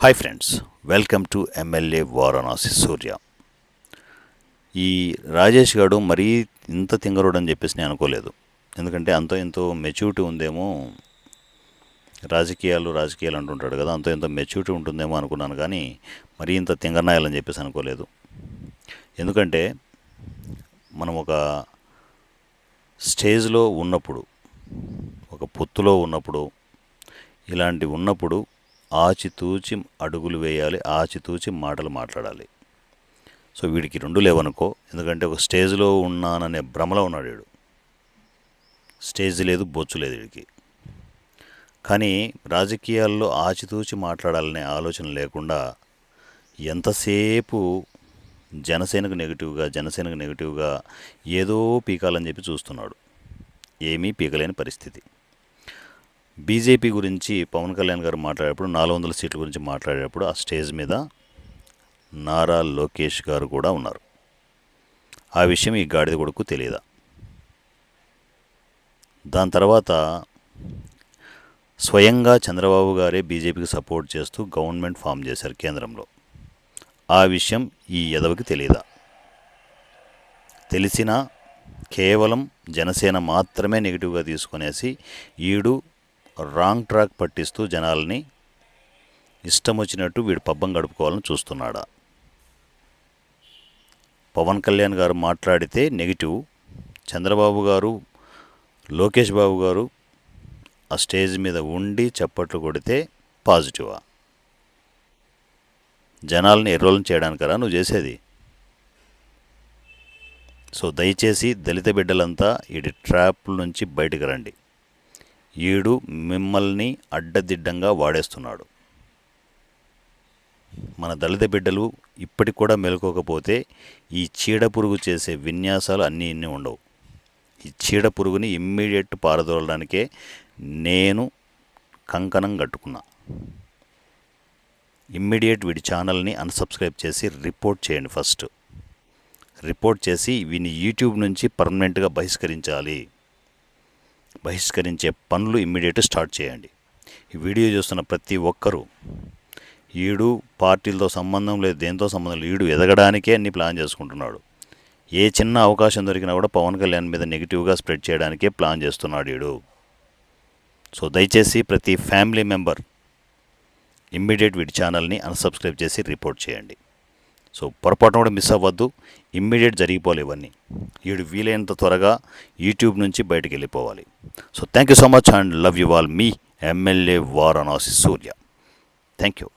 Hi friends welcome to MLA Varanasi Surya ఈ రాజేష్ గారు మరీ ఇంత తింగరుడు అని చెప్పేసి నేను అనుకోలేదు. ఎందుకంటే అంతో ఎంతో మెచ్యూరిటీ ఉందేమో రాజకీయాలు రాజకీయాలు అంటుంటాడు కదా అంతో ఎంతో మెచ్యూరిటీ ఉంటుందేమో అనుకున్నాను కానీ మరీ ఇంత తింగరనాయాలని చెప్పేసి అనుకోలేదు. ఎందుకంటే మనం ఒక స్టేజ్లో ఉన్నప్పుడు ఒక పొత్తులో ఉన్నప్పుడు ఇలాంటి ఉన్నప్పుడు ఆచితూచి అడుగులు వేయాలి ఆచితూచి మాటలు మాట్లాడాలి. సో వీడికి రెండు లేవనుకో ఎందుకంటే ఒక స్టేజ్లో ఉన్నాననే భ్రమలో ఉన్నాడు వీడు. స్టేజ్ లేదు బొచ్చు లేదు వీడికి. కానీ రాజకీయాల్లో ఆచితూచి మాట్లాడాలనే ఆలోచన లేకుండా ఎంతసేపు జనసేనకు నెగిటివ్గా జనసేనకు నెగిటివ్గా ఏదో పీకాలని చెప్పి చూస్తున్నాడు. ఏమీ పీకలేని పరిస్థితి. బీజేపీ గురించి పవన్ కళ్యాణ్ గారు మాట్లాడేటప్పుడు నాలుగు వందల సీట్ల గురించి మాట్లాడేటప్పుడు ఆ స్టేజ్ మీద నారా లోకేష్ గారు కూడా ఉన్నారు. ఆ విషయం ఈ గాడిద కొడుకు తెలియదా? దాని తర్వాత స్వయంగా చంద్రబాబు గారే బీజేపీకి సపోర్ట్ చేస్తూ గవర్నమెంట్ ఫామ్ చేశారు కేంద్రంలో. ఆ విషయం ఈ ఎదవకి తెలియదా? తెలిసినా కేవలం జనసేన మాత్రమే నెగిటివ్గా తీసుకునేసి ఈడు రాంగ్ ట్రాక్ పట్టిస్తూ జనాల్ని ఇష్టం వచ్చినట్టు వీడు పబ్బం గడుపుకోవాలని చూస్తున్నాడా? పవన్ కళ్యాణ్ గారు మాట్లాడితే నెగిటివ్. చంద్రబాబు గారు లోకేష్ బాబు గారు ఆ స్టేజ్ మీద ఉండి చప్పట్లు కొడితే పాజిటివా? జనాల్ని ఎర్రోలం చేయడానికరా నువ్వు చేసేది? సో దయచేసి దళిత బిడ్డలంతా ఇటు ట్రాప్ నుంచి బయటకు రండి. ఈడు మిమ్మల్ని అడ్డదిడ్డంగా వాడేస్తున్నాడు. మన దళిత బిడ్డలు ఇప్పటికి కూడా మెలుకోకపోతే ఈ చీడ పురుగు చేసే విన్యాసాలు అన్నీ ఇన్ని ఉండవు. ఈ చీడ పురుగుని ఇమ్మీడియట్ పారదోలడానికే నేను కంకణం కట్టుకున్నా. ఇమ్మీడియట్ వీడి ఛానల్ని అన్సబ్స్క్రైబ్ చేసి రిపోర్ట్ చేయండి ఫస్ట్. రిపోర్ట్ చేసి వీని యూట్యూబ్ నుంచి పర్మనెంట్గా బహిష్కరించాలి. బహిష్కరించే పనులు ఇమ్మీడియట్ స్టార్ట్ చేయండి. ఈ వీడియో చూస్తున్న ప్రతి ఒక్కరూ ఈడు పార్టీలతో సంబంధం లేదు దేంతో సంబంధం లేదు ఈడు ఎదగడానికే అన్ని ప్లాన్ చేసుకుంటున్నాడు. ఏ చిన్న అవకాశం దొరికినా కూడా పవన్ కళ్యాణ్ మీద నెగిటివ్గా స్ప్రెడ్ చేయడానికే ప్లాన్ చేస్తున్నాడు ఈడు. సో దయచేసి ప్రతి ఫ్యామిలీ మెంబర్ ఇమ్మీడియట్ వీడి ఛానల్ని అన్సబ్స్క్రైబ్ చేసి రిపోర్ట్ చేయండి. సో పొరపాటున కూడా మిస్ అవ్వద్దు. ఇమ్మీడియట్ జరిగిపోవాలి ఇవన్నీ వీడు వీలైనంత త్వరగా యూట్యూబ్ నుంచి బయటకు వెళ్ళిపోవాలి. So thank you so much and love you all me MLA Varanasi Surya thank you